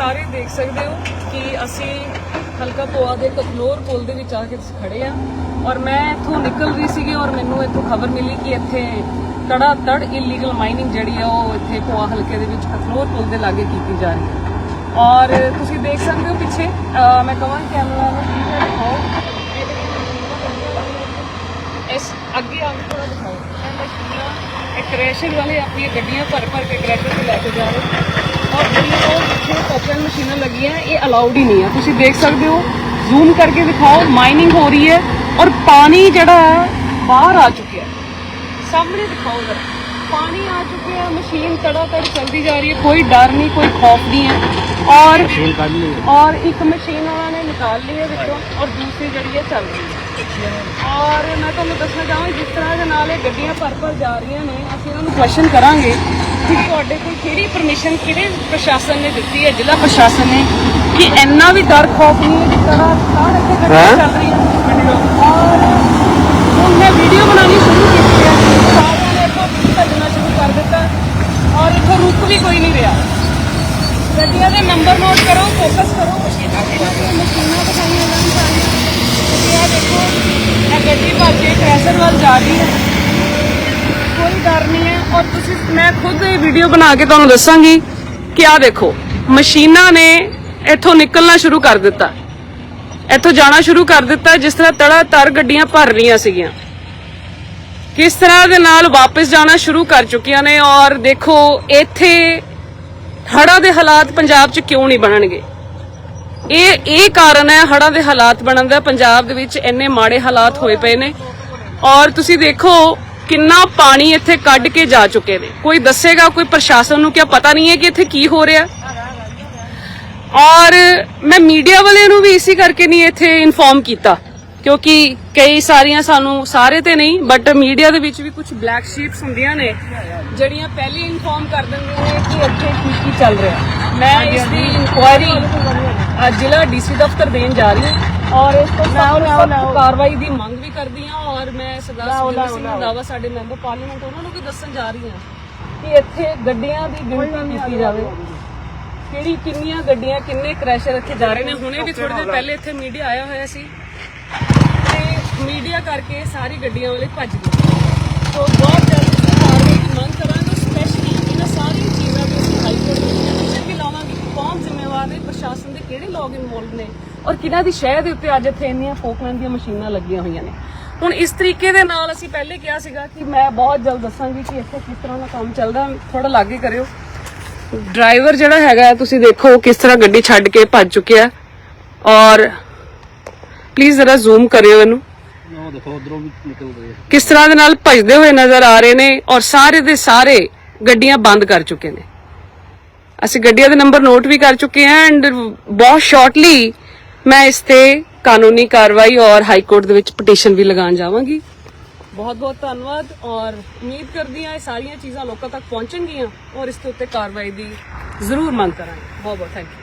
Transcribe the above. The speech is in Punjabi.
ਸਾਰੇ ਦੇਖ ਸਕਦੇ ਹੋ ਕਿ ਅਸੀਂ ਹਲਕਾ ਪੋਆ ਦੇ ਕਤਲੋਰ ਪੁਲ ਦੇ ਵਿੱਚ ਆ ਕੇ ਖੜੇ ਆ ਔਰ ਮੈਂ ਇੱਥੋਂ ਨਿਕਲ ਰਹੀ ਸੀਗੀ ਔਰ ਮੈਨੂੰ ਇੱਥੋਂ ਖਬਰ ਮਿਲੀ ਕਿ ਇੱਥੇ ਤੜਾ ਤੜ ਇਲੀਗਲ ਮਾਈਨਿੰਗ ਜਿਹੜੀ ਆ ਉਹ ਇੱਥੇ ਪੋਆ ਹਲਕੇ ਦੇ ਵਿੱਚ ਕਤਲੋਰ ਪੁਲ ਦੇ ਲਾਗੇ ਕੀਤੀ ਜਾ ਰਹੀ ਹੈ। ਔਰ ਤੁਸੀਂ ਦੇਖ ਸਕਦੇ ਹੋ ਪਿੱਛੇ ਮੈਂ ਕਹਾਂ ਕੈਮਰਾ ਨੂੰ ਕੀ ਦਿਖਾਓ ਇਸ ਅੱਗੇ ਆ ਕੇ ਥੋੜਾ ਦਿਖਾਓ ਇਹ ਇਹ ਕ੍ਰੈਸ਼ਰ ਵਾਲੇ ਆਪਣੀਆਂ ਗੱਡੀਆਂ ਭਰ ਭਰ ਕੇ ਕ੍ਰੈਸ਼ਰ ਤੇ ਲੈ ਕੇ ਜਾ ਰਹੇ। ਔਰ ਜਿਹੜੀਆਂ ਉਹ ਮਸ਼ੀਨਾਂ ਲੱਗੀਆਂ ਇਹ ਅਲਾਉਡ ਹੀ ਨਹੀਂ ਆ। ਤੁਸੀਂ ਦੇਖ ਸਕਦੇ ਹੋ ਜ਼ੂਮ ਕਰਕੇ ਦਿਖਾਓ ਮਾਈਨਿੰਗ ਹੋ ਰਹੀ ਹੈ ਔਰ ਪਾਣੀ ਜਿਹੜਾ ਬਾਹਰ ਆ ਚੁੱਕਿਆ ਸਾਹਮਣੇ ਦਿਖਾਓ ਜ਼ਰਾ। ਪਾਣੀ ਆ ਚੁੱਕਿਆ ਮਸ਼ੀਨ ਤੜਾ ਤੜ ਚਲਦੀ ਜਾ ਰਹੀ ਹੈ ਕੋਈ ਡਰ ਨਹੀਂ ਕੋਈ ਖੌਫ ਨਹੀਂ ਹੈ। ਔਰ ਔਰ ਇੱਕ ਮਸ਼ੀਨ ਉਹਨਾਂ ਨੇ ਨਿਕਾਲ ਲਈ ਹੈ ਵਿੱਚੋਂ ਔਰ ਦੂਸਰੀ ਜਿਹੜੀ ਹੈ ਚੱਲ ਰਹੀ ਹੈ। ਔਰ ਮੈਂ ਤੁਹਾਨੂੰ ਦੱਸਣਾ ਚਾਹਾਂਗੀ ਜਿਸ ਤਰ੍ਹਾਂ ਦੇ ਨਾਲ ਇਹ ਗੱਡੀਆਂ ਭਰ ਭਰ ਜਾ ਰਹੀਆਂ ਨੇ ਅਸੀਂ ਇਹਨਾਂ ਨੂੰ ਕੁਐਸਚਨ ਕਰਾਂਗੇ। ਕਿ ਤੁਹਾਡੇ ਕੋਲ ਕਿਹੜੀ ਪਰਮਿਸ਼ਨ ਕਿਹੜੇ ਪ੍ਰਸ਼ਾਸਨ ਨੇ ਦਿੱਤੀ ਹੈ ਜ਼ਿਲ੍ਹਾ ਪ੍ਰਸ਼ਾਸਨ ਨੇ ਕਿ ਇੰਨਾ ਵੀ ਡਰ ਖੌਫ ਨਹੀਂ ਹੈ ਜਿਸ ਤਰ੍ਹਾਂ ਸਾਰ ਇੱਥੇ ਗੱਡੀਆਂ ਚੱਲ ਰਹੀਆਂ ਔਰ ਹੁਣ ਮੈਂ ਵੀਡੀਓ ਬਣਾਉਣੀ ਸ਼ੁਰੂ ਕੀਤੀ ਹੈ। ਸਾਰਿਆਂ ਨੇ ਇੱਥੋਂ ਭੱਜਣਾ ਸ਼ੁਰੂ ਕਰ ਦਿੱਤਾ। ਔਰ ਇੱਥੋਂ ਰੁਕ ਵੀ ਕੋਈ ਨਹੀਂ ਰਿਹਾ। ਗੱਡੀਆਂ ਦੇ ਨੰਬਰ ਨੋਟ ਕਰੋ ਫੋਕਸ ਕਰੋ। ਮਸ਼ੀਨਾਂ ਮਸ਼ੀਨਾਂ ਦਿਖਾਈਆਂ ਜਾਣ ਸਾਰੀਆਂ ਤੁਸੀਂ ਇਹ ਦੇਖੋ ਇਹ ਗੱਡੀ ਭੱਜ ਵੱਲ ਜਾ ਰਹੀ ਹੈ। ਕੋਈ ਡਰ ਨਹੀਂ ਹੈ। ਔਰ ਤੁਸੀਂ, ਮੈਂ ਖੁਦ ਇਹ ਵੀਡੀਓ ਬਣਾ ਕੇ ਤੁਹਾਨੂੰ ਦੱਸਾਂਗੀ ਕਿ ਆਹ ਦੇਖੋ, ਮਸ਼ੀਨਾਂ ਨੇ ਇੱਥੋਂ ਨਿਕਲਣਾ ਸ਼ੁਰੂ ਕਰ ਦਿੱਤਾ। ਇੱਥੋਂ ਜਾਣਾ ਸ਼ੁਰੂ ਕਰ ਦਿੱਤਾ, ਜਿਸ ਤਰ੍ਹਾਂ ਤੜਾ ਤਰ ਗੱਡੀਆਂ ਭਰ ਰਹੀਆਂ ਸੀਗੀਆਂ। ਕਿਸ ਤਰ੍ਹਾਂ ਦੇ ਨਾਲ ਵਾਪਸ ਜਾਣਾ ਸ਼ੁਰੂ ਕਰ ਚੁੱਕੀਆਂ ਨੇ ਔਰ ਦੇਖੋ, ਇੱਥੇ ਹੜਾ ਦੇ ਹਾਲਾਤ ਪੰਜਾਬ 'ਚ ਕਿਉਂ ਨਹੀਂ ਬਣਨਗੇ? ਇਹ ਇਹ ਕਾਰਨ ਹੈ ਹੜਾਂ ਦੇ ਹਾਲਾਤ ਬਣਨ ਦਾ। ਪੰਜਾਬ ਦੇ ਵਿੱਚ ਇੰਨੇ ਮਾੜੇ ਹਾਲਾਤ ਹੋਏ ਪਏ ਨੇ। ਔਰ ਤੁਸੀਂ ਦੇਖੋ ਕਿੰਨਾ ਪਾਣੀ ਇੱਥੇ ਕੱਢ ਕੇ ਜਾ ਚੁੱਕੇ ਨੇ। ਕੋਈ ਦੱਸੇਗਾ, ਕੋਈ ਪ੍ਰਸ਼ਾਸਨ ਨੂੰ ਕਿਆ ਪਤਾ ਨਹੀਂ ਹੈ ਕਿ ਇੱਥੇ ਕੀ ਹੋ ਰਿਹਾ? ਔਰ ਮੈਂ ਮੀਡੀਆ ਵਾਲਿਆਂ ਨੂੰ ਵੀ ਇਸੇ ਕਰਕੇ ਨਹੀਂ ਇੱਥੇ ਇਨਫੋਰਮ ਕੀਤਾ, ਕਿਉਂਕਿ ਕਈ ਸਾਰੀਆਂ ਸਾਨੂੰ, ਸਾਰੇ ਤੇ ਨਹੀਂ ਬਟ ਮੀਡੀਆ ਦੇ ਵਿੱਚ ਵੀ ਕੁਝ ਬਲੈਕ ਸ਼ੀਟਸ ਹੁੰਦੀਆਂ ਨੇ, ਜਿਹੜੀਆਂ ਪਹਿਲੇ ਇਨਫੋਰਮ ਕਰ ਦਿੰਦੀਆਂ ਨੇ ਕਿ ਇੱਥੇ ਕੀ ਕੀ ਚੱਲ ਰਿਹਾ। ਮੈਂ ਇਸ ਦੀ ਇਨਕੁਆਇਰੀ ਜ਼ਿਲ੍ਹਾ ਡੀਸੀ ਦਫ਼ਤਰ ਦੇਣ ਜਾ ਰਹੀ ਹਾਂ। ਔਰ ਇਸ ਤੋਂ ਸਖਤ ਕਾਰਵਾਈ ਦੀ ਮੰਗ ਵੀ ਕਰਦੀ ਹਾਂ ਔਰ ਮੈਂ ਸਰਦਾਰ ਸੁਖਬੀਰ ਸਿੰਘ ਰੰਧਾਵਾ ਸਾਡੇ ਮੈਂਬਰ ਪਾਰਲੀਮੈਂਟ ਉਹਨਾਂ ਨੂੰ ਵੀ ਦੱਸਣ ਜਾ ਰਹੀ ਹਾਂ ਕਿ ਇੱਥੇ ਗੱਡੀਆਂ ਦੀ ਗਿਣਤੀ ਕੀਤੀ ਜਾਵੇ। ਕਿਹੜੀ ਕਿੰਨੀਆਂ ਗੱਡੀਆਂ ਕਿੰਨੇ ਕ੍ਰੈਸ਼ਰ ਇੱਥੇ ਜਾ ਰਹੇ ਨੇ? ਹੁਣੇ ਵੀ ਥੋੜੀ ਦੇਰ ਪਹਿਲੇ ਇੱਥੇ ਮੀਡੀਆ ਆਇਆ ਹੋਇਆ ਸੀ। ਤੇ ਮੀਡੀਆ ਕਰਕੇ ਸਾਰੀ ਗੱਡੀਆਂ ਵਾਲੇ ਭੱਜ ਗਏ। ਸੋ ਬਹੁਤ ਜਲਦੀ ਸਰਕਾਰ ਦੀ ਮੰਗ ਕਰਾਂਗੇ ਸਪੈਸ਼ਲੀ ਇਹਨਾਂ ਸਾਰੀਆਂ ਚੀਜ਼ਾਂ ਅਸੀਂ ਹਾਈ ਕੋਰਟ ਵਿੱਚ ਐਕਸ਼ਨ ਵੀ ਲਾਵਾਂਗੇ ਕਿ ਕੌਣ ਜ਼ਿੰਮੇਵਾਰ ਨੇ ਪ੍ਰਸ਼ਾਸਨ ਦੇ ਕਿਹੜੇ ਲੋਕ ਇਨਵੋਲਵ ਨੇ? ਔਰ ਕਿਹਨਾਂ ਦੀ ਸ਼ਹਿਰ ਦੇ ਉੱਤੇ ਅੱਜ ਇੱਥੇ ਇੰਨੀਆਂ ਫੋਕਲੈਂਡ ਦੀਆਂ ਮਸ਼ੀਨਾਂ ਲੱਗੀਆਂ ਹੋਈਆਂ ਨੇ। ਹੁਣ ਇਸ ਤਰੀਕੇ ਦੇ ਨਾਲ ਅਸੀਂ ਪਹਿਲੇ ਕਿਹਾ ਸੀਗਾ ਕਿ ਮੈਂ ਬਹੁਤ ਜਲਦ ਦੱਸਾਂਗੀ ਕਿ ਇੱਥੇ ਕਿਸ ਤਰ੍ਹਾਂ ਦਾ ਕੰਮ ਚੱਲਦਾ। ਥੋੜਾ ਲਾਗੇ ਕਰਿਓ। ਡਰਾਈਵਰ ਜਿਹੜਾ ਹੈਗਾ ਤੁਸੀਂ ਦੇਖੋ ਕਿਸ ਤਰ੍ਹਾਂ ਗੱਡੀ ਛੱਡ ਕੇ ਭੱਜ ਚੁੱਕਿਆ ਔਰ ਪਲੀਜ਼ ਜ਼ਰਾ ਜ਼ੂਮ ਕਰਿਓ ਇਹਨੂੰ। ਕਿਸ ਤਰ੍ਹਾਂ ਦੇ ਨਾਲ ਭਜਦੇ ਹੋਏ ਨਜ਼ਰ ਆ ਰਹੇ ਨੇ ਔਰ ਸਾਰੇ ਦੇ ਸਾਰੇ ਗੱਡੀਆਂ ਬੰਦ ਕਰ ਚੁੱਕੇ ਨੇ। ਅਸੀਂ ਗੱਡੀਆਂ ਦੇ ਨੰਬਰ ਨੋਟ ਵੀ ਕਰ ਚੁੱਕੇ ਹਾਂ ਐਂਡ ਬਹੁਤ ਸ਼ਾਰਟਲੀ ਮੈਂ ਇਸ ਤੇ ਕਾਨੂੰਨੀ ਕਾਰਵਾਈ ਔਰ ਹਾਈ ਕੋਰਟ ਦੇ ਵਿੱਚ ਪਟੀਸ਼ਨ ਵੀ ਲਗਾਉਣ ਜਾਵਾਂਗੀ। ਬਹੁਤ ਬਹੁਤ ਧੰਨਵਾਦ ਔਰ ਉਮੀਦ ਕਰਦੀ ਹਾਂ ਇਹ ਸਾਰੀਆਂ ਚੀਜ਼ਾਂ ਲੋਕਾਂ ਤੱਕ ਪਹੁੰਚਣਗੀਆਂ ਔਰ ਇਸ ਦੇ ਉੱਤੇ ਕਾਰਵਾਈ ਦੀ ਜ਼ਰੂਰ ਮੰਗ ਕਰਾਂਗੇ। ਬਹੁਤ ਬਹੁਤ ਥੈਂਕ ਯੂ